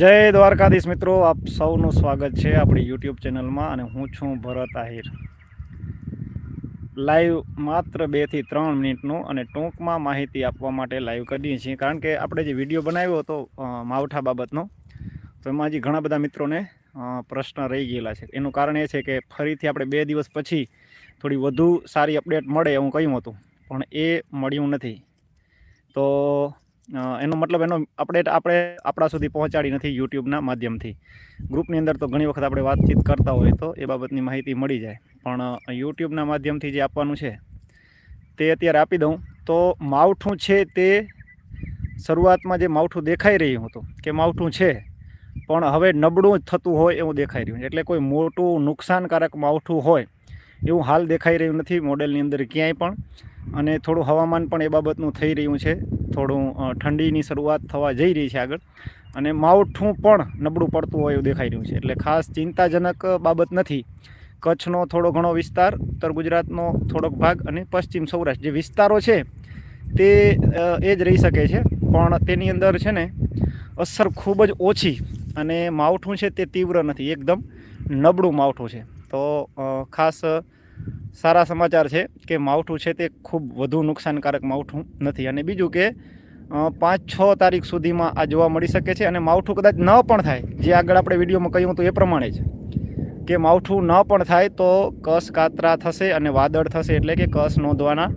જય દ્વારકાધીશ મિત્રો, આપ સૌનું સ્વાગત છે આપણી યુટ્યુબ ચેનલમાં અને હું છું ભરત આહિર. લાઈવ માત્ર બેથી ત્રણ મિનિટનું અને ટૂંકમાં માહિતી આપવા માટે લાઈવ કરીએ છીએ. કારણ કે આપણે જે વીડિયો બનાવ્યો હતો માવઠા બાબતનો, તો એમાં હજી ઘણા બધા મિત્રોને પ્રશ્ન રહી ગયેલા છે. એનું કારણ એ છે કે ફરીથી આપણે બે દિવસ પછી થોડી વધુ સારી અપડેટ મળે એવું કહ્યું હતું, પણ એ મળ્યું નથી. તો એનો મતલબ એનો અપડેટ આપણે આપણા સુધી પહોંચાડી નથી યુટ્યુબના માધ્યમથી. ગ્રુપની અંદર તો ઘણી વખત આપણે વાતચીત કરતા હોય તો એ બાબતની માહિતી મળી જાય. પણ યુટ્યુબના માધ્યમથી જે આપવાનું છે, તે અત્યારે આપી દઉં. તો માવઠું છે તે શરૂઆતમાં જે માવઠું દેખાઈ રહ્યું હતું, કે માવઠું છે, પણ હવે નબળું થતું હોય એવું દેખાઈ રહ્યું છે. એટલે કોઈ મોટું નુકસાનકારક માવઠું હોય, એવું હાલ દેખાઈ રહ્યું નથી મોડેલની અંદર ક્યાંય પણ. અને થોડું હવામાન પણ એ બાબતનું થઈ રહ્યું છે. થોડું ઠંડીની શરૂઆત થવા જઈ રહી છે આગળ. અને માવઠું પણ નબળું પડતું હોય એવું દેખાઈ રહ્યું છે. એટલે ખાસ ચિંતાજનક બાબત નથી. કચ્છનો થોડો ઘણો વિસ્તાર, ઉત્તર ગુજરાતનો થોડોક ભાગ અને પશ્ચિમ સૌરાષ્ટ્ર. જે વિસ્તારો છે, તે એ જ રહી શકે છે. પણ તેની અંદર છે ને, અસર ખૂબ જ ઓછી અને માવઠું છે તે તીવ્ર નથી. એકદમ નબળું માવઠું છે. તો ખાસ સારા સમાચાર છે કે માવઠું છે તે ખૂબ વધુ નુકસાનકારક માવઠું નથી. અને બીજું કે પાંચ છ તારીખ સુધીમાં આ જોવા મળી શકે છે અને માવઠું કદાચ ન પણ થાય, જે આગળ આપણે વિડીયોમાં કહ્યું હતું એ પ્રમાણે જ. કે માવઠું ન પણ થાય તો કસ કાતરા થશે અને વાદળ થશે એટલે કે કસ નોંધવાના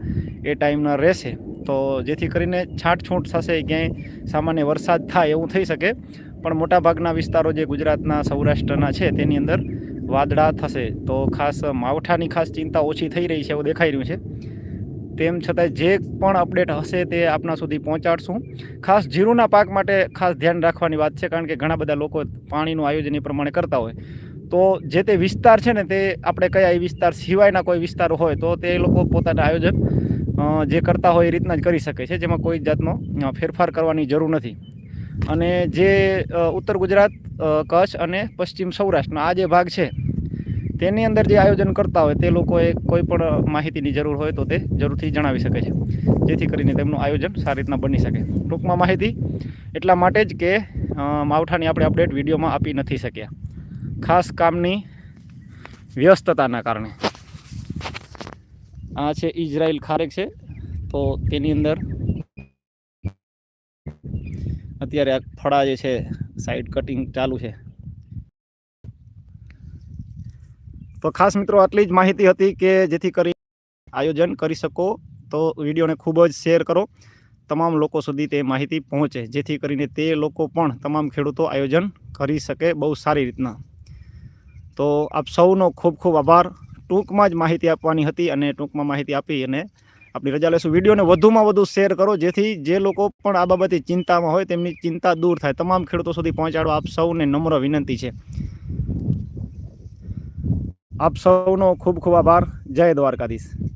એ ટાઈમના રહેશે. તો જેથી કરીને છાંટછૂંટ થશે, ક્યાંય સામાન્ય વરસાદ થાય એવું થઈ શકે. પણ મોટાભાગના વિસ્તારો જે ગુજરાતના, સૌરાષ્ટ્રના છે તેની અંદર વાદળા થશે. તો ખાસ માવઠાની ખાસ ચિંતા ઓછી થઈ રહી છે એવું દેખાઈ રહ્યું છે. તેમ છતાંય જે પણ અપડેટ હશે તે આપના સુધી પહોંચાડશું. ખાસ જીરુના પાક માટે ખાસ ધ્યાન રાખવાની વાત છે, કારણ કે ઘણા બધા લોકો પાણીનું આયોજન એ પ્રમાણે કરતા હોય. તો જે તે વિસ્તાર છે ને તે આપણે કયા એ વિસ્તાર સિવાયના કોઈ વિસ્તાર હોય, તો તે લોકો પોતાના આયોજન જે કરતા હોય એ રીતના જ કરી શકે છે, જેમાં કોઈ જાતનો ફેરફાર કરવાની જરૂર નથી. અને જે ઉત્તર ગુજરાત કચ્છ અને પશ્ચિમ સૌરાષ્ટ્રનો આ જે ભાગ છે, તેની અંદર જે આયોજન કરતા હોય તે લોકોએ કોઈ પણ માહિતીની જરૂર હોય તો તે જરૂરથી જણાવી શકે છે. જેથી કરીને તેમનું આયોજન સારી રીતના બની શકે. ટૂંકમાં માહિતી એટલા માટે જ કે માવઠાની આપણે અપડેટ વિડીયોમાં આપી નથી શક્યા. ખાસ કામની વ્યસ્તતાના કારણે. આ છે ઇઝરાયલ ખારેક છે. તો તેની અંદર અત્યારે આ ફળા જે છે સાઈડ કટિંગ ચાલુ છે. તો ખાસ મિત્રો આટલી જ માહિતી હતી કે જેથી કરી આયોજન કરી શકો. તો વિડીયોને ખૂબ જ શેર કરો. તમામ લોકો સુધી તે માહિતી પહોંચે. જેથી કરીને તે લોકો પણ તમામ ખેડૂતો આયોજન કરી શકે બહુ સારી રીતના. તો આપ સૌનો ખૂબ ખૂબ આભાર. ટૂંકમાં જ માહિતી આપવાની હતી અને ટૂંકમાં માહિતી આપી અને આપણી રજા લેશું. વિડીયોને વધુમાં વધુ શેર કરો, જેથી જે લોકો પણ આ બાબતે ચિંતામાં હોય તેમની ચિંતા દૂર થાય. તમામ ખેડૂતો સુધી પહોંચાડવા આપ સૌને નમ્ર વિનંતી છે. આપ સૌનો ખૂબ ખૂબ આભાર. જય દ્વારકાધીશ.